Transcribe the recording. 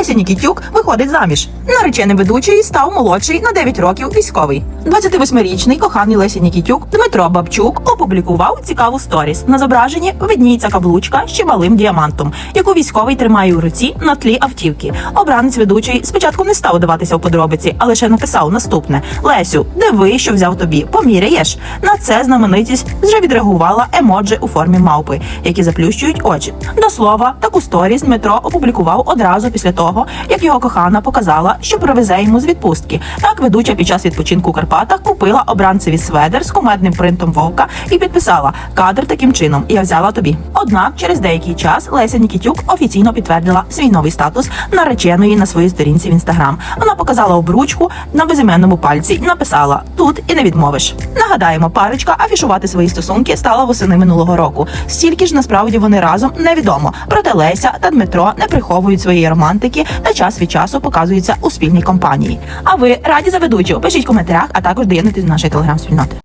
Леся Нікітюк виходить заміж. Нареченим ведучої став молодший на 9 років військовий. 28-річний коханий Лесі Нікітюк Дмитро Бабчук опублікував цікаву сторіс. На зображенні видніється каблучка з чималим діамантом, яку військовий тримає у руці на тлі автівки. Обранець ведучий спочатку не став даватися в подробиці, а лише написав наступне: Лесю, диви, що взяв тобі, поміряєш. На це знаменитість вже відреагувала емоджі у формі мавпи, які заплющують очі. До слова, таку сторіс Дмитро опублікував одразу після того, як його кохана показала, що привезе йому з відпустки. Так ведуча під час відпочинку у Карпатах купила обранцеві сведер з кумедним принтом вовка і підписала кадр таким чином. Я взяла тобі. Однак через деякий час Леся Нікітюк офіційно підтвердила свій новий статус нареченої на своїй сторінці в інстаграм. Вона показала обручку на безіменному пальці і написала тут і не відмовиш. Нагадаємо, парочка афішувати свої стосунки стала восени минулого року. Стільки ж насправді вони разом невідомо. Проте Леся та Дмитро не приховують своєї романтики та час від часу показуються у спільній компанії. А ви раді за ведучу? Пишіть в коментарях, а також доєднуйтесь до нашої телеграм-спільноти.